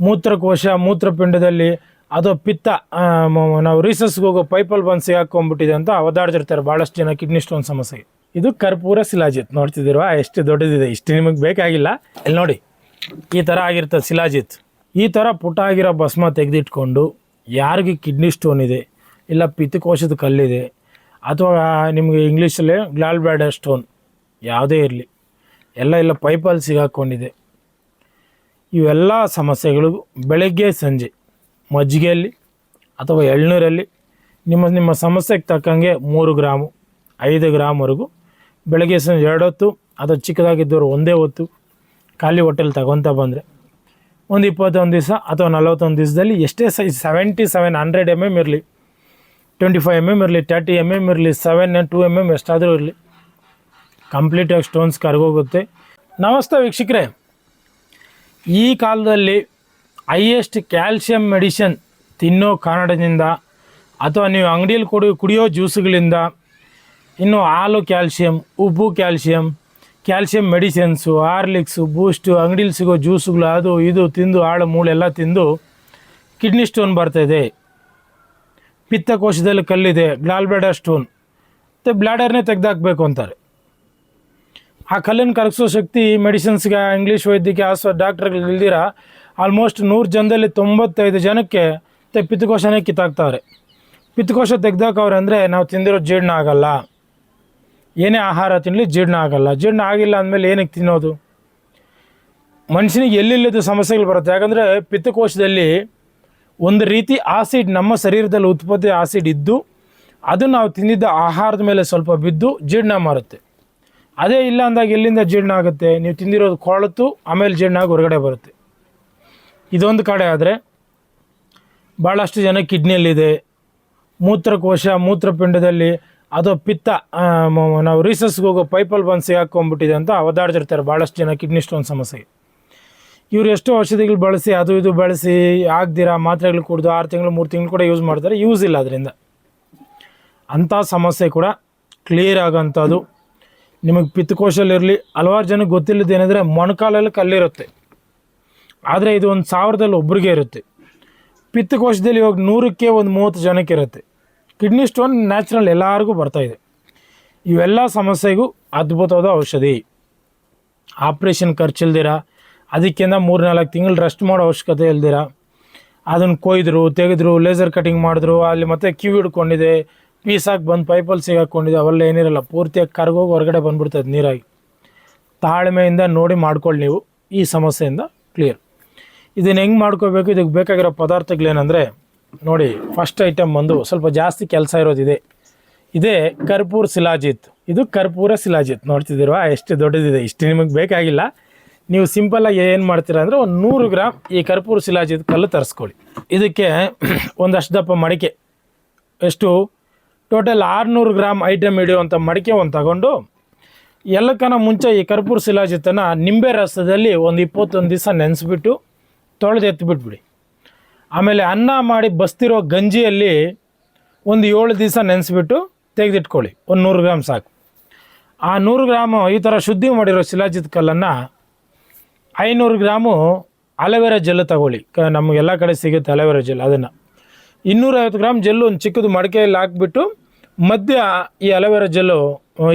ಮೂತ್ರಕೋಶ, ಮೂತ್ರಪಿಂಡದಲ್ಲಿ ಅದು ಪಿತ್ತ ನಾವು ರೀಸಸ್ಗೆ ಹೋಗೋ ಪೈಪಲ್ಲಿ ಬಂದು ಸಿಗಾಕೊಂಡ್ಬಿಟ್ಟಿದೆ ಅಂತ ಒದಾಡ್ತಿರ್ತಾರೆ ಭಾಳಷ್ಟು ಜನ ಕಿಡ್ನಿ ಸ್ಟೋನ್ ಸಮಸ್ಯೆಗೆ ಇದು ಕರ್ಪೂರ ಶಿಲಾಜಿತ್. ನೋಡ್ತಿದ್ದೀರಾ? ಎಷ್ಟು ದೊಡ್ಡದಿದೆ. ಇಷ್ಟು ನಿಮಗೆ ಬೇಕಾಗಿಲ್ಲ. ಇಲ್ಲಿ ನೋಡಿ. ಈ ಥರ ಆಗಿರ್ತದೆ ಶಿಲಾಜಿತ್. ಈ ಥರ ಪುಟ ಆಗಿರೋ ಭಸ್ಮ ತೆಗೆದಿಟ್ಕೊಂಡು ಯಾರಿಗೆ ಕಿಡ್ನಿ ಸ್ಟೋನ್ ಇದೆ, ಇಲ್ಲ ಪಿತ್ತಕೋಶದ ಕಲ್ಲಿದೆ, ಅಥವಾ ನಿಮಗೆ ಇಂಗ್ಲೀಷಲ್ಲೇ ಗ್ಲಾಲ್ ಬ್ಯಾಡರ್ ಸ್ಟೋನ್ ಯಾವುದೇ ಇರಲಿ, ಎಲ್ಲ ಇಲ್ಲ ಪೈಪಲ್ಲಿ ಸಿಗಾಕೊಂಡಿದೆ. ಇವೆಲ್ಲ ಸಮಸ್ಯೆಗಳು ಬೆಳಗ್ಗೆ, ಸಂಜೆ. ಮಜ್ಜಿಗೆಯಲ್ಲಿ ಅಥವಾ ಎಳ್ನೂರಲ್ಲಿ ನಿಮ್ಮ ನಿಮ್ಮ ಸಮಸ್ಯೆಗೆ ತಕ್ಕಂಗೆ ಮೂರು ಗ್ರಾಮು, ಐದು ಗ್ರಾಮ್ವರೆಗೂ ಬೆಳಗ್ಗೆ, ಸಂಜೆ ಎರಡು ಹೊತ್ತು ಅಥವಾ ಚಿಕ್ಕದಾಗಿದ್ದವರು ಒಂದೇ ಹೊತ್ತು ಖಾಲಿ ಹೋಟೆಲ್ ತಗೊತ ಬಂದರೆ ಒಂದು ಇಪ್ಪತ್ತೊಂದು ದಿವಸ ಅಥವಾ ನಲವತ್ತೊಂದು ದಿವಸದಲ್ಲಿ ಎಷ್ಟೇ size seventy seven hundred M M ಇರಲಿ ಟ್ವೆಂಟಿ ಫೈವ್ ಎಂ ಎಂ ಇರಲಿ ತರ್ಟಿ ಎಂ ಎಂ ಇರಲಿ ಸೆವೆನ್ ಟು ಎಂ ಎಂ ಎಷ್ಟಾದರೂ ಇರಲಿ ಕಂಪ್ಲೀಟಾಗಿ ಸ್ಟೋನ್ಸ್ ಕರಗೋಗುತ್ತೆ. ನಮಸ್ತೆ ವೀಕ್ಷಕರೇ. ಈ ಕಾಲದಲ್ಲಿ ಹೈಯೆಸ್ಟ್ ಕ್ಯಾಲ್ಸಿಯಂ ಮೆಡಿಷನ್ ತಿನ್ನೋ ಕಾರಣದಿಂದ ಅಥವಾ ನೀವು ಅಂಗಡಿಯಲ್ಲಿ ಕುಡಿ, ಕುಡಿಯೋ ಜ್ಯೂಸ್ಗಳಿಂದ ಇನ್ನು ಹಾಲು ಕ್ಯಾಲ್ಸಿಯಂ ಉಬ್ಬು calcium calcium medicines Horlicks Boost ಅಂಗಡಿಲಿ ಸಿಗೋ ಜ್ಯೂಸುಗಳು ಅದು ಇದು ತಿಂದು ಆಳು ಮೂಳೆಲ್ಲ ತಿಂದು ಕಿಡ್ನಿ ಸ್ಟೋನ್ ಬರ್ತಾಯಿದೆ ಪಿತ್ತಕೋಶದಲ್ಲಿ ಕಲ್ಲಿದೆ ಬ್ಲಾಲ್ ಬ್ಲಾಡರ್ ಸ್ಟೋನ್ ಮತ್ತು ಬ್ಲ್ಯಾಡರ್ನೇ ತೆಗೆದಾಕ್ಬೇಕು ಅಂತಾರೆ. ಆ ಕಲ್ಲಿನ ಕರಗಿಸೋ ಶಕ್ತಿ ಮೆಡಿಸಿನ್ಸ್ಗೆ ಇಂಗ್ಲೀಷ್ ವೈದ್ಯಕೀಯ ಆಸ್ವ ಡಾಕ್ಟ್ರ್ಗಳಿಗೆ ಇಲ್ದಿರ, ಆಲ್ಮೋಸ್ಟ್ ನೂರು ಜನದಲ್ಲಿ ತೊಂಬತ್ತೈದು ಜನಕ್ಕೆ ಪಿತ್ತಕೋಶನೇ ಕಿತ್ತಾಕ್ತಾವ್ರೆ. ಪಿತ್ತಕೋಶ ತೆಗ್ದಾಕವ್ರೆ ಅಂದರೆ ನಾವು ತಿಂದಿರೋ ಜೀರ್ಣ ಆಗಲ್ಲ. ಏನೇ ಆಹಾರ ತಿನ್ನಲಿ ಜೀರ್ಣ ಆಗಲ್ಲ. ಜೀರ್ಣ ಆಗಿಲ್ಲ ಅಂದಮೇಲೆ ಏನಕ್ಕೆ ತಿನ್ನೋದು? ಮನುಷ್ಯನಿಗೆ ಎಲ್ಲಿಲ್ಲದ ಸಮಸ್ಯೆಗಳು ಬರುತ್ತೆ. ಯಾಕಂದರೆ ಪಿತ್ತಕೋಶದಲ್ಲಿ ಒಂದು ರೀತಿ ಆಸಿಡ್ ನಮ್ಮ ಶರೀರದಲ್ಲಿ ಉತ್ಪತ್ತಿ ಆಸಿಡ್ ಇದ್ದು, ಅದು ನಾವು ತಿಂದಿದ್ದ ಆಹಾರದ ಮೇಲೆ ಸ್ವಲ್ಪ ಬಿದ್ದು ಜೀರ್ಣ ಮಾರುತ್ತೆ. ಅದೇ ಇಲ್ಲ ಅಂದಾಗ ಎಲ್ಲಿಂದ ಜೀರ್ಣ ಆಗುತ್ತೆ? ನೀವು ತಿಂದಿರೋದು ಕೊಳತು ಆಮೇಲೆ ಜೀರ್ಣ ಆಗಿ ಹೊರಗಡೆ ಬರುತ್ತೆ. ಇದೊಂದು ಕಡೆ ಆದರೆ ಭಾಳಷ್ಟು ಜನ ಕಿಡ್ನಿಯಲ್ಲಿದೆ. ಮೂತ್ರಕೋಶ ಮೂತ್ರಪಿಂಡದಲ್ಲಿ ಅದು ಪಿತ್ತ ನಾವು ರಿಸಸ್ಗೆ ಹೋಗೋ ಪೈಪಲ್ಲಿ ಬಂದು ಸಿಗಾಕೊಂಡ್ಬಿಟ್ಟಿದೆ ಅಂತ ಅವದಾಡ್ತಿರ್ತಾರೆ ಭಾಳಷ್ಟು ಜನ ಕಿಡ್ನಿ ಸ್ಟೋನ್ ಸಮಸ್ಯೆಗೆ ಇವರು ಎಷ್ಟೋ ಔಷಧಿಗಳು ಬಳಸಿ, ಅದು ಇದು ಬಳಸಿ, ಆಗ್ದಿರಾ ಮಾತ್ರೆಗಳು ಕುಡಿದು ಆರು ತಿಂಗಳು, ಮೂರು ತಿಂಗಳು ಕೂಡ ಯೂಸ್ ಮಾಡ್ತಾರೆ. ಯೂಸ್ ಇಲ್ಲ ಅದರಿಂದ. ಅಂಥ ಸಮಸ್ಯೆ ಕೂಡ ಕ್ಲಿಯರ್ ಆಗೋಂಥದ್ದು. ನಿಮಗೆ ಪಿತ್ತಕೋಶಲ್ಲಿರಲಿ ಹಲವಾರು ಜನಕ್ಕೆ ಗೊತ್ತಿಲ್ಲದೇನೆಂದರೆ ಮೊಣಕಾಲಲ್ಲಿ ಕಲ್ಲಿರುತ್ತೆ. ಆದರೆ ಇದು ಒಂದು ಸಾವಿರದಲ್ಲಿ ಒಬ್ರಿಗೆ ಇರುತ್ತೆ. ಪಿತ್ತಕೋಶದಲ್ಲಿ ಇವಾಗ ನೂರಕ್ಕೆ ಒಂದು ಮೂವತ್ತು ಜನಕ್ಕೆ ಇರುತ್ತೆ. ಕಿಡ್ನಿ ಸ್ಟೋನ್ ನ್ಯಾಚುರಲ್ ಎಲ್ಲರಿಗೂ ಬರ್ತಾಯಿದೆ ಇವೆಲ್ಲ ಸಮಸ್ಯೆಗೂ ಅದ್ಭುತವಾದ ಔಷಧಿ. ಆಪ್ರೇಷನ್ ಖರ್ಚಿಲ್ದಿರ, ಅದಕ್ಕಿಂತ ಮೂರು ನಾಲ್ಕು ತಿಂಗಳು ರೆಸ್ಟ್ ಮಾಡೋ ಅವಶ್ಯಕತೆ ಇಲ್ದಿರ. ಅದನ್ನು ಕೊಯ್ದರು, ತೆಗೆದ್ರು ಲೇಸರ್ ಕಟಿಂಗ್ ಮಾಡಿದ್ರು, ಅಲ್ಲಿ ಮತ್ತೆ ಕ್ಯೂ ಹಿಡ್ಕೊಂಡಿದೆ. ಪೀಸಾಗಿ ಬಂದು ಪೈಪಲ್ಲಿ ಸಿಗಾಕೊಂಡಿದ್ದೆ, ಅವೆಲ್ಲ ಏನಿರಲ್ಲ, ಪೂರ್ತಿಯಾಗಿ ಕರ್ಗೋಗಿ ಹೊರಗಡೆ ಬಂದ್ಬಿಡ್ತದೆ ನೀರಾಗಿ. ತಾಳ್ಮೆಯಿಂದ ನೋಡಿ ಮಾಡ್ಕೊಳ್ಳಿ ನೀವು ಈ ಸಮಸ್ಯೆಯಿಂದ ಕ್ಲಿಯರ್ ಇದನ್ನು ಹೆಂಗೆ ಮಾಡ್ಕೋಬೇಕು, ಇದಕ್ಕೆ ಬೇಕಾಗಿರೋ ಪದಾರ್ಥಗಳೇನೆಂದರೆ, ನೋಡಿ ಫಸ್ಟ್ ಐಟಮ್ ಬಂದು ಸ್ವಲ್ಪ ಜಾಸ್ತಿ ಕೆಲಸ ಇರೋದಿದೆ. ಇದೇ ಕರ್ಪೂರ್ ಶಿಲಾಜಿತ್. ಇದು ಕರ್ಪೂರ ಶಿಲಾಜಿತ್. ನೋಡ್ತಿದ್ದೀರಾ, ಎಷ್ಟು ದೊಡ್ಡದಿದೆ, ಇಷ್ಟು ನಿಮಗೆ ಬೇಕಾಗಿಲ್ಲ. ನೀವು ಸಿಂಪಲ್ಲಾಗಿ ಏನು ಮಾಡ್ತೀರಾ ಅಂದರೆ ಒಂದು ನೂರು ಗ್ರಾಮ್ ಈ ಕರ್ಪೂರ ಶಿಲಾಜಿತ್ ಕಲ್ಲು ತರಿಸ್ಕೊಳ್ಳಿ. ಇದಕ್ಕೆ ಒಂದಷ್ಟು ದಪ್ಪ ಮಡಿಕೆ, ಎಷ್ಟು ಟೋಟಲ್ ಆರುನೂರು ಗ್ರಾಮ್ ಐಟಮ್ ಹಿಡಿಯುವಂಥ ಮಡಿಕೆ ಒಂದು ತಗೊಂಡು ಎಲ್ಲಕ್ಕನ ಮುಂಚೆ ಈ ಕರ್ಪೂರ ಶಿಲಾಜಿತನ ನಿಂಬೆ ರಸದಲ್ಲಿ ಒಂದು ಇಪ್ಪತ್ತೊಂದು ದಿವಸ ನೆನೆಸ್ಬಿಟ್ಟು ತೊಳೆದು ಎತ್ತಿಬಿಟ್ಬಿಡಿ ಆಮೇಲೆ ಅನ್ನ ಮಾಡಿ ಬಸ್ತಿರೋ ಗಂಜಿಯಲ್ಲಿ ಒಂದು ಏಳು ದಿವಸ ನೆನೆಸ್ಬಿಟ್ಟು ತೆಗೆದಿಟ್ಕೊಳ್ಳಿ. ಒಂದು ನೂರು ಗ್ರಾಮ್ ಸಾಕು. ಆ ನೂರು ಗ್ರಾಮು ಈ ಥರ ಶುದ್ಧಿ ಮಾಡಿರೋ ಶಿಲಾಜಿತ್ ಕಲ್ಲನ್ನು ಐನೂರು ಗ್ರಾಮು ಅಲೋವೆರಾ ಜೆಲ್ ತಗೊಳ್ಳಿ. ಕ ನಮಗೆಲ್ಲ ಕಡೆ ಸಿಗುತ್ತೆ ಅಲೋವೆರಾ ಜೆಲ್ ಅದನ್ನು. ಇನ್ನೂರೈವತ್ತು ಗ್ರಾಮ್ ಜೆಲ್ಲು ಒಂದು ಚಿಕ್ಕದು ಮಡಿಕೆಯಲ್ಲಿ ಹಾಕ್ಬಿಟ್ಟು ಮಧ್ಯ ಈ ಅಲೋವೆರಾ ಜೆಲ್ಲು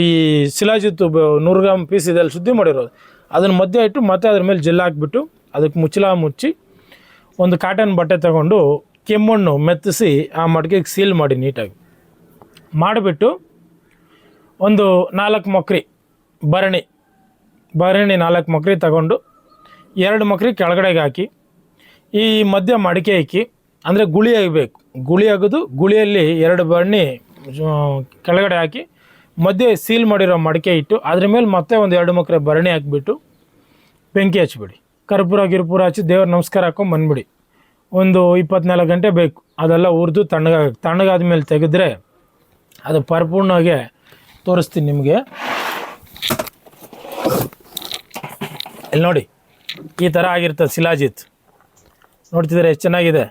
ಈ ಶಿಲಾಜಿತ್ತು ನೂರು ಗ್ರಾಮ್ ಪೀಸ್ ಇದೆಲ್ಲ ಶುದ್ಧಿ ಮಾಡಿರೋದು. ಅದನ್ನು ಮಧ್ಯ ಇಟ್ಟು ಮತ್ತೆ ಅದ್ರ ಮೇಲೆ ಜೆಲ್ ಹಾಕ್ಬಿಟ್ಟು ಅದಕ್ಕೆ ಮುಚ್ಚಲ ಮುಚ್ಚಿ ಒಂದು ಕಾಟನ್ ಬಟ್ಟೆ ತಗೊಂಡು ಕೆಮ್ಮಣ್ಣು ಮೆತ್ತಿಸಿ ಆ ಮಡಿಕೆಗೆ ಸೀಲ್ ಮಾಡಿ ನೀಟಾಗಿ. ಮಾಡಿಬಿಟ್ಟು ಒಂದು ನಾಲ್ಕು ಮೊಕ್ರಿ ಭರಣಿ ಭರಣಿ ನಾಲ್ಕು ಮೊಕ್ರಿ ತಗೊಂಡು ಎರಡು ಮೊಕ್ರಿ ಕೆಳಗಡೆಗೆ ಹಾಕಿ, ಈ ಮಧ್ಯ ಮಡಿಕೆ ಹಾಕಿ, ಅಂದರೆ ಗುಳಿ ಆಗಬೇಕು ಗುಳಿ ಆಗೋದು ಗುಳಿಯಲ್ಲಿ ಎರಡು ಬಣ್ಣಿ ಕೆಳಗಡೆ ಹಾಕಿ ಮಧ್ಯೆ ಸೀಲ್ ಮಾಡಿರೋ ಮಡಿಕೆ ಇಟ್ಟು ಅದ್ರ ಮೇಲೆ ಮತ್ತೆ ಒಂದು ಎರಡು ಮಕ್ಕಳ ಭರಣಿ ಹಾಕಿಬಿಟ್ಟು ಬೆಂಕಿ ಹಚ್ಬಿಡಿ. ಕರ್ಪೂರ, ಗಿರ್ಪೂರ ಹಚ್ಚಿ ದೇವ್ರ ನಮಸ್ಕಾರ ಹಾಕೊಂಡು ಬಂದ್ಬಿಡಿ. ಒಂದು ಇಪ್ಪತ್ನಾಲ್ಕು ಗಂಟೆ ಬೇಕು. ಅದೆಲ್ಲ ಹುರಿದು ತಣ್ಣಗಾಗ ತಣ್ಣಗಾದ ಮೇಲೆ ತೆಗೆದ್ರೆ ಅದು ಪರಿಪೂರ್ಣವಾಗಿ ತೋರಿಸ್ತೀನಿ ನಿಮಗೆ. ಇಲ್ಲಿ ನೋಡಿ, ಈ ಥರ ಆಗಿರ್ತದೆ ಶಿಲಾಜಿತ್. ನೋಡ್ತಿದ್ರೆ ಎಷ್ಟು ಚೆನ್ನಾಗಿದೆ?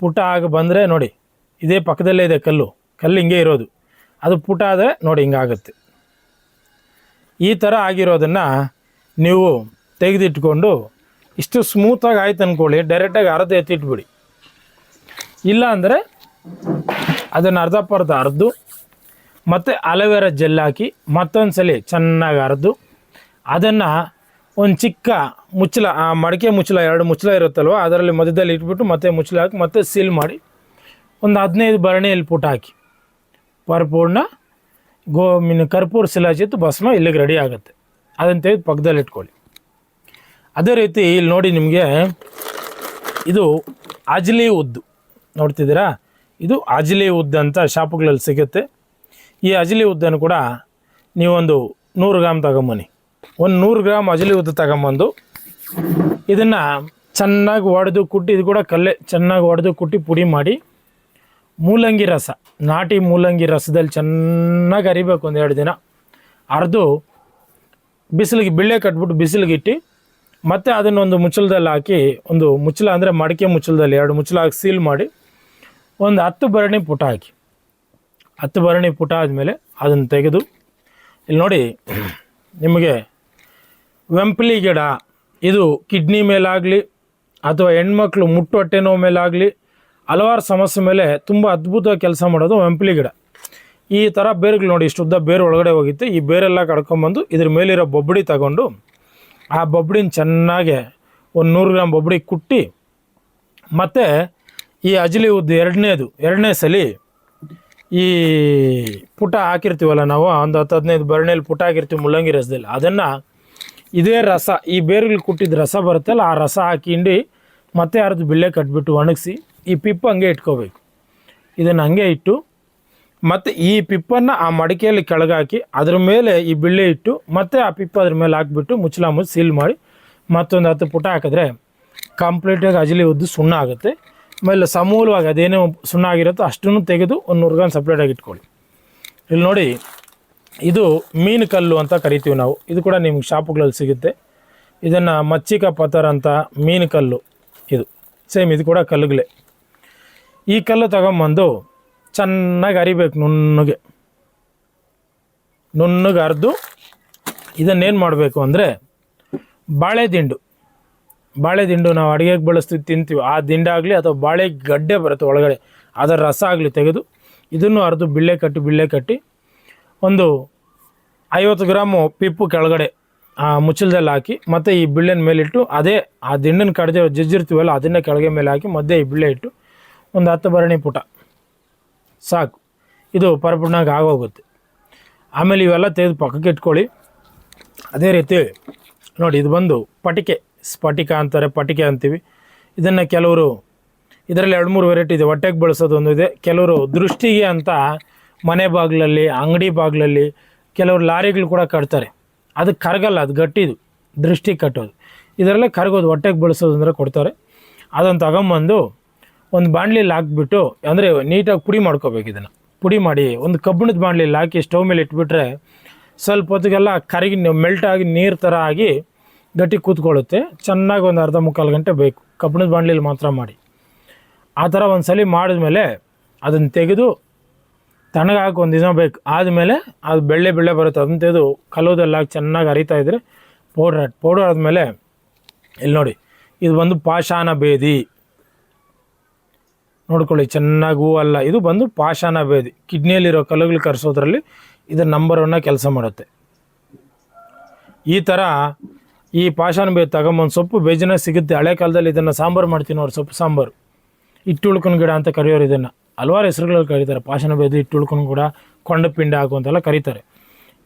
ಪುಟ ಆಗಿ ಬಂದರೆ ನೋಡಿ, ಇದೇ ಪಕ್ಕದಲ್ಲೇ ಇದೆ ಕಲ್ಲು ಕಲ್ಲು ಹಿಂಗೆ ಇರೋದು. ಅದು ಪುಟ ಆದರೆ ನೋಡಿ ಹಿಂಗಾಗುತ್ತೆ ಈ ಥರ ಆಗಿರೋದನ್ನು ನೀವು ತೆಗೆದಿಟ್ಕೊಂಡು ಇಷ್ಟು ಸ್ಮೂತಾಗಿ ಆಯ್ತು ಅಂದ್ಕೊಳ್ಳಿ ಡೈರೆಕ್ಟಾಗಿ ಅರ್ಧ ಎತ್ತಿಟ್ಬಿಡಿ. ಇಲ್ಲ ಅಂದರೆ ಅದನ್ನು ಅರ್ಧ ಪರ್ಧ ಅರ್ದು, ಮತ್ತು ಅಲೋವೆರಾ ಜೆಲ್ ಹಾಕಿ ಮತ್ತೊಂದು ಸಲ ಚೆನ್ನಾಗಿ ಅರ್ದು, ಅದನ್ನು ಒಂದು ಚಿಕ್ಕ ಮುಚ್ಚಲ ಆ ಮಡಿಕೆ ಮುಚ್ಚಲ ಎರಡು ಮುಚ್ಚಲ ಇರುತ್ತಲ್ವ, ಅದರಲ್ಲಿ ಮಧ್ಯದಲ್ಲಿ ಇಟ್ಬಿಟ್ಟು ಮತ್ತೆ ಮುಚ್ಚಲ ಹಾಕಿ, ಮತ್ತೆ ಸೀಲ್ ಮಾಡಿ, ಒಂದು ಹದಿನೈದು ಭರಣಿಯಲ್ಲಿ ಪುಟ ಹಾಕಿ. ಪರಿಪೂರ್ಣ ಗೋ, ಮೀನು ಕರ್ಪೂರ ಸಿಲಾಚಿತ್ತು ಭಸ್ಮ ಇಲ್ಲಿಗೆ ರೆಡಿ ಆಗುತ್ತೆ. ಅದನ್ನು ತೆಗೆದು ಪಕ್ಕದಲ್ಲಿ ಇಟ್ಕೊಳ್ಳಿ. ಅದೇ ರೀತಿ ಇಲ್ಲಿ ನೋಡಿ ನಿಮಗೆ ಇದು ಅಜ್ಲಿ ಉದ್ದು. ನೋಡ್ತಿದ್ದೀರಾ? ಇದು ಅಜ್ಲಿ ಉದ್ದು ಅಂತ ಶಾಪುಗಳಲ್ಲಿ ಸಿಗುತ್ತೆ. ಈ ಅಜ್ಲಿ ಉದ್ದನ್ನು ಕೂಡ ನೀವೊಂದು ನೂರು ಗ್ರಾಮ್ ತಗೊಂಬನ್ನಿ. ಒಂದು ನೂರು ಗ್ರಾಮ್ ಅಜಲಿ ಉದ್ದು ತಗೊಂಬಂದು ಇದನ್ನು ಚೆನ್ನಾಗಿ ಒಡೆದು ಕುಟ್ಟಿ, ಇದು ಕೂಡ ಕಲ್ಲೇ ಚೆನ್ನಾಗಿ ಒಡೆದು ಕುಟ್ಟಿ ಪುಡಿ ಮಾಡಿ ಮೂಲಂಗಿ ರಸ, ನಾಟಿ ಮೂಲಂಗಿ ರಸದಲ್ಲಿ ಚೆನ್ನಾಗಿ ಅರಿಬೇಕು ಒಂದು ಎರಡು ದಿನ. ಅರೆದು ಬಿಸಿಲಿಗೆ ಬಿಳ್ಳೆ ಕಟ್ಬಿಟ್ಟು ಬಿಸಿಲಿಗೆ ಇಟ್ಟು ಮತ್ತು ಅದನ್ನೊಂದು ಮುಚ್ಚಲದಲ್ಲಿ ಹಾಕಿ, ಒಂದು ಮುಚ್ಚಲ ಅಂದರೆ ಮಡಿಕೆ ಮುಚ್ಚಲದಲ್ಲಿ ಎರಡು ಮುಚ್ಚಲ ಹಾಕಿ ಸೀಲ್ ಮಾಡಿ ಒಂದು ಹತ್ತು ಭರಣಿ ಪುಟ ಹಾಕಿ. ಹತ್ತು ಭರಣಿ ಪುಟ ಆದಮೇಲೆ ಅದನ್ನು ತೆಗೆದು, ಇಲ್ಲಿ ನೋಡಿ, ನಿಮಗೆ ವೆಂಪಲಿ ಗಿಡ. ಇದು ಕಿಡ್ನಿ ಮೇಲಾಗಲಿ ಅಥವಾ ಹೆಣ್ಮಕ್ಳು ಮುಟ್ಟು ಹೊಟ್ಟೆ ನೋವು ಮೇಲಾಗಲಿ ಹಲವಾರು ಸಮಸ್ಯೆ ಮೇಲೆ ತುಂಬ ಅದ್ಭುತವಾಗಿ ಕೆಲಸ ಮಾಡೋದು ವೆಂಪಲಿ ಗಿಡ. ಈ ಥರ ಬೇರುಗಳು ನೋಡಿ, ಇಷ್ಟು ಉದ್ದ ಬೇರು ಒಳಗಡೆ ಹೋಗಿತ್ತು. ಈ ಬೇರೆಲ್ಲ ಕಡ್ಕೊಂಬಂದು ಇದ್ರ ಮೇಲಿರೋ ಬೊಬ್ಬಡಿ ತಗೊಂಡು ಆ ಬೊಬ್ಬಡಿನ ಚೆನ್ನಾಗೆ ಒಂದು ನೂರು ಗ್ರಾಮ್ ಬೊಬ್ಬಡಿ ಕುಟ್ಟಿ, ಮತ್ತು ಈ ಅಜಲಿ ಉದ್ದು ಎರಡನೇದು, ಎರಡನೇ ಸಲ ಈ ಪುಟ ಹಾಕಿರ್ತೀವಲ್ಲ ನಾವು, ಒಂದು ಹತ್ತು ಹದಿನೈದು ಬರಣೆಯಲ್ಲಿ ಪುಟ ಹಾಕಿರ್ತೀವಿ ಮುಳ್ಳಂಗಿ ರಸದಲ್ಲಿ. ಅದನ್ನು ಇದೇ ರಸ, ಈ ಬೇರುಗಳು ಕುಟ್ಟಿದ ರಸ ಬರುತ್ತಲ್ಲ, ಆ ರಸ ಹಾಕಿಂಡಿ ಮತ್ತೆ ಅರ್ಧ ಬಿಳ್ಳೆ ಕಟ್ಬಿಟ್ಟು ಒಣಗಿಸಿ ಈ ಪಿಪ್ಪು ಹಂಗೆ ಇಟ್ಕೋಬೇಕು. ಇದನ್ನು ಹಂಗೆ ಇಟ್ಟು ಮತ್ತು ಈ ಪಿಪ್ಪನ್ನು ಆ ಮಡಿಕೆಯಲ್ಲಿ ಕೆಳಗಾಕಿ ಅದ್ರ ಮೇಲೆ ಈ ಬಿಳ್ಳೆ ಇಟ್ಟು ಮತ್ತೆ ಆ ಪಿಪ್ಪು ಅದ್ರ ಮೇಲೆ ಹಾಕ್ಬಿಟ್ಟು ಮುಚ್ಚಲ ಮುಚ್ಚಿ ಸೀಲ್ ಮಾಡಿ ಮತ್ತೊಂದು ಹತ್ತು ಪುಟ ಹಾಕಿದ್ರೆ ಕಂಪ್ಲೀಟಾಗಿ ಅಜಲಿ ಉದ್ದು ಸುಣ್ಣ ಆಗುತ್ತೆ. ಆಮೇಲೆ ಸಮೂಲವಾಗಿ ಅದೇನೇ ಸುಣ್ಣ ಆಗಿರುತ್ತೋ ಅಷ್ಟನ್ನು ತೆಗೆದು ಒಂದು ನೂರು ಗ್ರಾಮ್ ಸಪ್ರೇಟಾಗಿ ಇಟ್ಕೊಳ್ಳಿ. ಇಲ್ಲಿ ನೋಡಿ ಇದು ಮೀನು ಕಲ್ಲು ಅಂತ ಕರಿತೀವಿ ನಾವು. ಇದು ಕೂಡ ನಿಮ್ಗೆ ಶಾಪುಗಳಲ್ಲಿ ಸಿಗುತ್ತೆ. ಇದನ್ನು ಮಚ್ಚಿಕ ಪತರ್ ಅಂತ ಮೀನು ಕಲ್ಲು ಇದು. ಸೇಮ್ ಇದು ಕೂಡ ಕಲ್ಲುಗಳೇ ಈ ಕಲ್ಲು ತಗೊಂಬಂದು ಚೆನ್ನಾಗಿ ಅರಿಬೇಕು ನುಣ್ಣಗೆ. ನುಣ್ಣಗೆ ಅರ್ದು ಇದನ್ನೇನು ಮಾಡಬೇಕು ಅಂದರೆ ಬಾಳೆ ದಿಂಡು ಬಾಳೆ ದಿಂಡು ನಾವು ಅಡುಗೆಗೆ ಬಳಸ್ತೀವಿ ತಿಂತೀವಿ. ಆ ದಿಂಡಾಗಲಿ ಅಥವಾ ಬಾಳೆ ಗಡ್ಡೆ ಬರುತ್ತೆ ಒಳಗಡೆ. ಅದರ ರಸ ಆಗಲಿ ತೆಗೆದು ಇದನ್ನು ಅರ್ದು ಬಿಳ್ಳೆ ಕಟ್ಟಿ ಬಿಳ್ಳೆ ಕಟ್ಟಿ ಒಂದು ಐವತ್ತು ಗ್ರಾಮು ಪಿಪ್ಪು ಕೆಳಗಡೆ, ಆ, ಮುಚ್ಚಳದಲ್ಲಿ ಹಾಕಿ, ಮತ್ತು ಈ ಬಿಳ್ಳೆನ ಮೇಲಿಟ್ಟು ಅದೇ ಆ ದಿಂಡನ್ನು ಕಡ್ದೆ ಜಜ್ಜಿರ್ತೀವಲ್ಲ, ಅದನ್ನೇ ಕೆಳಗೆ ಮೇಲೆ ಹಾಕಿ ಮಧ್ಯೆ ಈ ಬಿಳ್ಳೆ ಇಟ್ಟು ಒಂದು ಹತ್ತು ಭರಣಿ ಪುಟ. ಸಾಕು. ಇದು ಪರಪುಣ್ಣಾಗಿ ಆಗೋಗುತ್ತೆ. ಆಮೇಲೆ ಇವೆಲ್ಲ ತೆಗೆದು ಪಕ್ಕಕ್ಕೆ ಇಟ್ಕೊಳ್ಳಿ. ಅದೇ ರೀತಿ ನೋಡಿ, ಇದು ಬಂದು ಪಟಿಕೆ, ಸ್ಫಟಿಕ ಅಂತಾರೆ, ಪಟಿಕೆ ಅಂತೀವಿ. ಇದನ್ನು ಕೆಲವರು, ಇದರಲ್ಲಿ ಎರಡು ಮೂರು ವೆರೈಟಿ ಇದೆ. ಹೊಟ್ಟೆಗೆ ಬಳಸೋದು ಒಂದು ಇದೆ. ಕೆಲವರು ದೃಷ್ಟಿಗೆ ಅಂತ ಮನೆ ಬಾಗಿಲಲ್ಲಿ, ಅಂಗಡಿ ಬಾಗಿಲಲ್ಲಿ ಕೆಲವರು ಲಾರಿಗಳು ಕೂಡ ಕಟ್ತಾರೆ. ಅದು ಕರಗಲ್ಲ, ಅದು ಗಟ್ಟಿದು, ದೃಷ್ಟಿ ಕಟ್ಟೋದು. ಇದರಲ್ಲೇ ಕರಗೋದು, ಹೊಟ್ಟೆಗೆ ಬಳಸೋದು ಅಂದರೆ ಕೊಡ್ತಾರೆ. ಅದನ್ನು ತಗೊಂಬಂದು ಒಂದು ಬಾಣಲಿಲಿ ಹಾಕ್ಬಿಟ್ಟು ಅಂದರೆ ನೀಟಾಗಿ ಪುಡಿ ಮಾಡ್ಕೋಬೇಕು ಇದನ್ನು. ಪುಡಿ ಮಾಡಿ, ಒಂದು ಕಬ್ಬಿಣದ ಬಾಣಲಿಲಿ ಹಾಕಿ ಸ್ಟವ್ ಮೇಲೆ ಇಟ್ಬಿಟ್ರೆ ಸ್ವಲ್ಪ ಹೊತ್ತಿಗೆಲ್ಲ ಕರಗಿ ಮೆಲ್ಟ್ ಆಗಿ ನೀರು ಥರ ಆಗಿ ಗಟ್ಟಿ ಕೂತ್ಕೊಳ್ಳುತ್ತೆ. ಚೆನ್ನಾಗಿ ಒಂದು ಅರ್ಧ ಮುಕ್ಕಾಲು ಗಂಟೆ ಬೇಕು. ಕಬ್ಬಿಣದ ಬಾಣ್ಲಿಲಿ ಮಾತ್ರ ಮಾಡಿ. ಆ ಥರ ಒಂದು ಸಲ ಮಾಡಿದ್ಮೇಲೆ ಅದನ್ನು ತೆಗೆದು ತಣ್ಣಗಾಕಿ ಒಂದು ದಿನ ಬೇಕು. ಆದಮೇಲೆ ಅದು ಬೆಳ್ಳೆ ಬೆಳ್ಳೆ ಬರುತ್ತೆ. ಅದನ್ನ ತೆಗೆದು ಕಲೋದೆಲ್ಲ ಚೆನ್ನಾಗಿ ಹರಿತಾ ಇದ್ದರೆ ಪೌಡ್ರ್ ಪೌಡರ್ ಆದಮೇಲೆ ಇಲ್ಲಿ ನೋಡಿ, ಇದು ಬಂದು ಪಾಷಾಣ ಬೇದಿ ನೋಡ್ಕೊಳ್ಳಿ, ಚೆನ್ನಾಗಿ ಹೂವಲ್ಲ ಇದು ಬಂದು ಪಾಷಾಣ ಬೇದಿ ಕಿಡ್ನಿಯಲ್ಲಿರೋ ಕಲ್ಲುಗಳು ಕರೆಸೋದ್ರಲ್ಲಿ ಇದು ನಂಬರ್ ಕೆಲಸ ಮಾಡುತ್ತೆ. ಈ ಥರ ಈ ಪಾಷಾಣ ಬೇದಿ ತಗೊಂಬಂದು ಸೊಪ್ಪು ಬೇಜನ ಸಿಗುತ್ತೆ. ಹಳೆ ಕಾಲದಲ್ಲಿ ಇದನ್ನು ಸಾಂಬಾರು ಮಾಡ್ತೀನಿ ಅವ್ರು ಸೊಪ್ಪು ಸಾಂಬಾರು. ಇಟ್ಟುಳ್ಕೊಂಡು ಗಿಡ ಅಂತ ಕರೆಯೋರು ಇದನ್ನು. ಹಲವಾರು ಹೆಸರುಗಳಲ್ಲಿ ಕರೀತಾರೆ. ಪಾಷಾಣ ಬೇದಿ ಇಟ್ಟುಳ್ಕೊಂಡು ಕೂಡ ಕೊಂಡಪಿಂಡ ಹಾಕು ಅಂತೆಲ್ಲ ಕರೀತಾರೆ.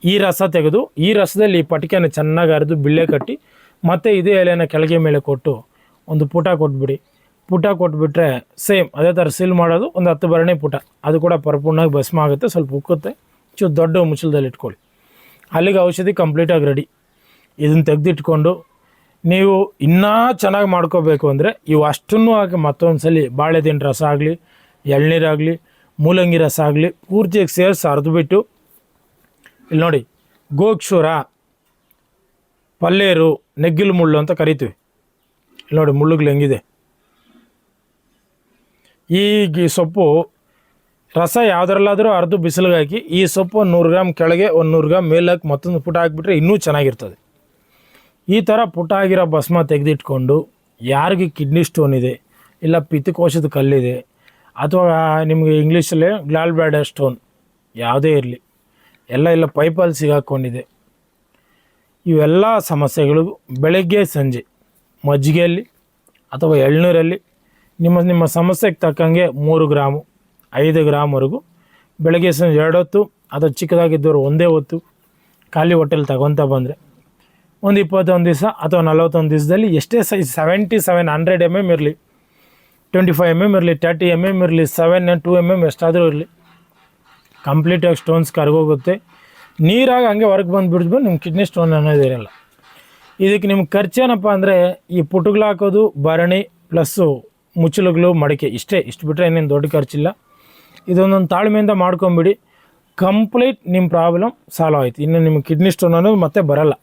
ಈ ರಸ ತೆಗೆದು ಈ ರಸದಲ್ಲಿ ಈ ಪಟಿಕೆಯನ್ನು ಚೆನ್ನಾಗಿ ಅರೆದು ಬಿಳ್ಳೆ ಕಟ್ಟಿ ಮತ್ತು ಇದೇ ಎಲೆನ ಕೆಳಗೆ ಮೇಲೆ ಕೊಟ್ಟು ಒಂದು ಪುಟ ಕೊಟ್ಬಿಡಿ. ಪುಟ ಕೊಟ್ಬಿಟ್ರೆ ಸೇಮ್ ಅದೇ ಥರ ಸೀಲ್ ಮಾಡೋದು ಒಂದು ಹತ್ತು ಬರಣೆ ಪುಟ. ಅದು ಕೂಡ ಪರಿಪೂರ್ಣವಾಗಿ ಭಸ್ಮ ಆಗುತ್ತೆ, ಸ್ವಲ್ಪ ಉಕ್ಕುತ್ತೆ. ಚು, ದೊಡ್ಡ ಮುಚ್ಚಲದಲ್ಲಿ ಇಟ್ಕೊಳ್ಳಿ. ಅಲ್ಲಿಗೆ ಔಷಧಿ ಕಂಪ್ಲೀಟಾಗಿ ರೆಡಿ ಇದನ್ನು ತೆಗೆದಿಟ್ಕೊಂಡು ನೀವು ಇನ್ನೂ ಚೆನ್ನಾಗಿ ಮಾಡ್ಕೋಬೇಕು ಅಂದರೆ ಇವು ಅಷ್ಟನ್ನು ಹಾಕಿ ಮತ್ತೊಂದು ಸಲ ಬಾಳೆದಿನ ರಸ ಆಗಲಿ ಎಳ್ನೀರಾಗಲಿ, ಮೂಲಂಗಿ ರಸ ಆಗಲಿ ಪೂರ್ತಿಯಾಗಿ ಸೇರಿಸಿ ಅರ್ದುಬಿಟ್ಟು ಇಲ್ಲಿ ನೋಡಿ, ಗೋಕ್ಷೂರ, ಪಲ್ಲೇರು, ನೆಗ್ಗಿಲು ಮುಳ್ಳು ಅಂತ ಕರಿತೀವಿ. ಇಲ್ಲಿ ನೋಡಿ, ಮುಳ್ಳುಗಳು ಹೆಂಗಿದೆ. ಈ ಸೊಪ್ಪು, ರಸ ಯಾವುದ್ರಲ್ಲಾದರೂ ಅರ್ದು ಬಿಸಿಲಿಗೆ ಹಾಕಿ, ಈ ಸೊಪ್ಪು ಒಂದು ನೂರು ಗ್ರಾಮ್ ಕೆಳಗೆ, ಒಂದು ನೂರು ಗ್ರಾಮ್ ಮೇಲೆ ಹಾಕಿ ಮತ್ತೊಂದು ಪುಟ ಹಾಕಿಬಿಟ್ರೆ ಇನ್ನೂ ಚೆನ್ನಾಗಿರ್ತದೆ. ಈ ಥರ ಪುಟ ಆಗಿರೋ ಭಸ್ಮ ತೆಗೆದಿಟ್ಕೊಂಡು, ಯಾರಿಗೆ ಕಿಡ್ನಿ ಸ್ಟೋನ್ ಇದೆ, ಇಲ್ಲ ಪಿತ್ತಕೋಶದ ಕಲ್ಲಿದೆ ಅಥವಾ ನಿಮಗೆ ಇಂಗ್ಲೀಷಲ್ಲಿ ಗ್ಲಾಲ್ ಬ್ಯಾಡರ್ ಸ್ಟೋನ್ ಯಾವುದೇ ಇರಲಿ. ಎಲ್ಲ ಇಲ್ಲ ಪೈಪಲ್ಲಿ ಸಿಗಾಕ್ಕೊಂಡಿದೆ ಇವೆಲ್ಲ ಸಮಸ್ಯೆಗಳು ಬೆಳಗ್ಗೆ, ಸಂಜೆ. ಮಜ್ಜಿಗೆಯಲ್ಲಿ ಅಥವಾ ಎಳ್ನೂರಲ್ಲಿ ನಿಮ್ಮ ನಿಮ್ಮ ಸಮಸ್ಯೆಗೆ ತಕ್ಕಂಗೆ ಮೂರು ಗ್ರಾಮು, ಐದು ಗ್ರಾಮ್ವರೆಗೂ ಬೆಳಗ್ಗೆ, ಸಂಜೆ ಎರಡು ಹೊತ್ತು ಅಥವಾ ಚಿಕ್ಕದಾಗಿದ್ದವರು ಒಂದೇ ಹೊತ್ತು ಖಾಲಿ ಹೋಟೆಲ್ ತಗೊತ ಬಂದರೆ ಒಂದು ಇಪ್ಪತ್ತೊಂದು ದಿವಸ ಅಥವಾ ನಲವತ್ತೊಂದು ದಿವಸದಲ್ಲಿ ಎಷ್ಟೇ size seventy seven hundred M M ಇರಲಿ. ಟ್ವೆಂಟಿ ಫೈವ್ ಎಂ ಎಂ ಇರಲಿ ತರ್ಟಿ ಎಂ ಎಂ ಇರಲಿ ಸೆವೆನ್ ಟೂ ಎಂ ಎಂ ಎಷ್ಟಾದರೂ ಇರಲಿ. ಕಂಪ್ಲೀಟಾಗಿ ಸ್ಟೋನ್ಸ್ ಕರ್ಗೋಗುತ್ತೆ ನೀರಾಗಿ ಹಂಗೆ ಹೊರಗೆ ಬಂದು ಬಿಡಿದ್ಬಿಟ್ಟು ನಿಮ್ಮ ಕಿಡ್ನಿ ಸ್ಟೋನ್ ಅನ್ನೋದು ಇರೋಲ್ಲ. ಇದಕ್ಕೆ ನಿಮ್ಗೆ ಖರ್ಚೇನಪ್ಪ ಅಂದರೆ ಈ ಪುಟಗಳು ಹಾಕೋದು ಭರಣಿ ಪ್ಲಸ್ಸು ಮುಚ್ಚಲುಗಳು ಮಡಿಕೆ. ಇಷ್ಟೇ, ಇಷ್ಟು ಬಿಟ್ಟರೆ ಏನೇನು ದೊಡ್ಡ ಖರ್ಚಿಲ್ಲ. ಇದೊಂದೊಂದು ತಾಳ್ಮೆಯಿಂದ ಮಾಡ್ಕೊಂಬಿಡಿ. ಕಂಪ್ಲೀಟ್ ನಿಮ್ಮ ಪ್ರಾಬ್ಲಮ್ ಸಾಲ್ವ್ ಆಯಿತು. ಇನ್ನು ನಿಮ್ಮ ಕಿಡ್ನಿ ಸ್ಟೋನ್ ಅನ್ನೋದು ಮತ್ತೆ ಬರಲ್ಲ.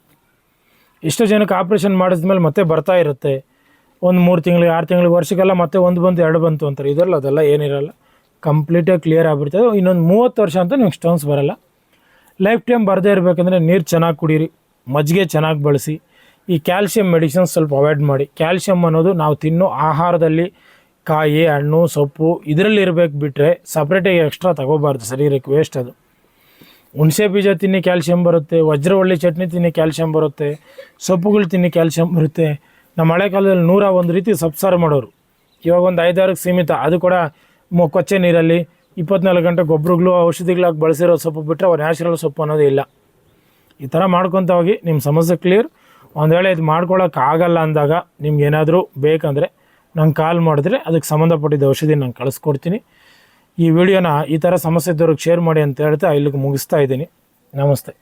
ಇಷ್ಟು ಜನಕ್ಕೆ ಆಪ್ರೇಷನ್ ಮಾಡಿದ್ಮೇಲೆ ಮತ್ತೆ ಬರ್ತಾ ಇರುತ್ತೆ. ಒಂದು ಮೂರು ತಿಂಗಳಿಗೆ, ಆರು ತಿಂಗಳಿಗೆ, ವರ್ಷಕ್ಕೆಲ್ಲ ಮತ್ತೆ ಒಂದು ಬಂತು ಎರಡು ಬಂತು ಅಂತಾರೆ. ಇದರಲ್ಲಿ ಅದೆಲ್ಲ ಏನಿರಲ್ಲ. ಕಂಪ್ಲೀಟಾಗಿ ಕ್ಲಿಯರ್ ಆಗಿಬಿಡ್ತದೆ ಇನ್ನೊಂದು ಮೂವತ್ತು ವರ್ಷ ಅಂತ ನಿಮ್ಗೆ ಸ್ಟೋನ್ಸ್ ಬರಲ್ಲ. ಲೈಫ್ ಟೈಮ್ ಬರದೇ ಇರಬೇಕಂದ್ರೆ ನೀರು ಚೆನ್ನಾಗಿ ಕುಡೀರಿ. ಮಜ್ಜಿಗೆ ಚೆನ್ನಾಗಿ ಬಳಸಿ. ಈ ಕ್ಯಾಲ್ಸಿಯಂ ಮೆಡಿಸಿನ್ಸ್ ಸ್ವಲ್ಪ ಅವಾಯ್ಡ್ ಮಾಡಿ. ಕ್ಯಾಲ್ಸಿಯಂ ಅನ್ನೋದು ನಾವು ತಿನ್ನೋ ಆಹಾರದಲ್ಲಿ ಕಾಯಿ, ಹಣ್ಣು, ಸೊಪ್ಪು ಇದರಲ್ಲಿ ಇರಬೇಕು ಬಿಟ್ಟರೆ ಸಪ್ರೇಟಾಗಿ ಎಕ್ಸ್ಟ್ರಾ ತಗೋಬಾರ್ದು. ಶರೀರಕ್ಕೆ ವೇಸ್ಟ್ ಅದು. ಹುಣಸೆ ಬೀಜ ತಿನ್ನಿ ಕ್ಯಾಲ್ಶಿಯಂ ಬರುತ್ತೆ. ವಜ್ರವಳ್ಳಿ ಚಟ್ನಿ ತಿನ್ನಿ ಕ್ಯಾಲ್ಶಿಯಂ ಬರುತ್ತೆ. ಸೊಪ್ಪುಗಳು ತಿನ್ನಿ ಕ್ಯಾಲ್ಶಿಯಂ ಬರುತ್ತೆ. ನಮ್ಮ ಹಳೆ ಕಾಲದಲ್ಲಿ ನೂರ ಒಂದು ರೀತಿ ಸಬ್ಸಾರು ಮಾಡೋರು. ಇವಾಗ ಒಂದು ಐದಾರಕ್ಕೆ ಸೀಮಿತ. ಅದು ಕೂಡ ಕೊಚ್ಚೆ ನೀರಲ್ಲಿ ಇಪ್ಪತ್ನಾಲ್ಕು ಗಂಟೆ ಗೊಬ್ಬರಗಳು ಔಷಧಿಗಳಾಗಿ ಬಳಸಿರೋ ಸೊಪ್ಪು ಬಿಟ್ಟರೆ ಅವ್ರು ನ್ಯಾಚುರಲ್ ಸೊಪ್ಪು ಅನ್ನೋದೇ ಇಲ್ಲ. ಈ ಥರ ಮಾಡ್ಕೊತ ಹೋಗಿ ನಿಮ್ಮ ಸಮಸ್ಯೆ ಕ್ಲಿಯರ್ ಒಂದು ವೇಳೆ ಇದು ಮಾಡ್ಕೊಳ್ಳೋಕೆ ಆಗಲ್ಲ ಅಂದಾಗ ನಿಮ್ಗೆ ಏನಾದರೂ ಬೇಕಂದರೆ ನಂಗೆ ಕಾಲ್ ಮಾಡಿದ್ರೆ ಅದಕ್ಕೆ ಸಂಬಂಧಪಟ್ಟಿದ್ದ ಔಷಧಿ ನಾನು ಕಳಿಸ್ಕೊಡ್ತೀನಿ. ಈ ವಿಡಿಯೋನ ಈ ಥರ ಸಮಸ್ಯೆ ಇದ್ದವ್ರಿಗೆ ಶೇರ್ ಮಾಡಿ ಅಂತ ಹೇಳ್ತಾ ಇಲ್ಲಿಗೆ ಮುಗಿಸ್ತಾ ಇದ್ದೀನಿ. ನಮಸ್ತೆ.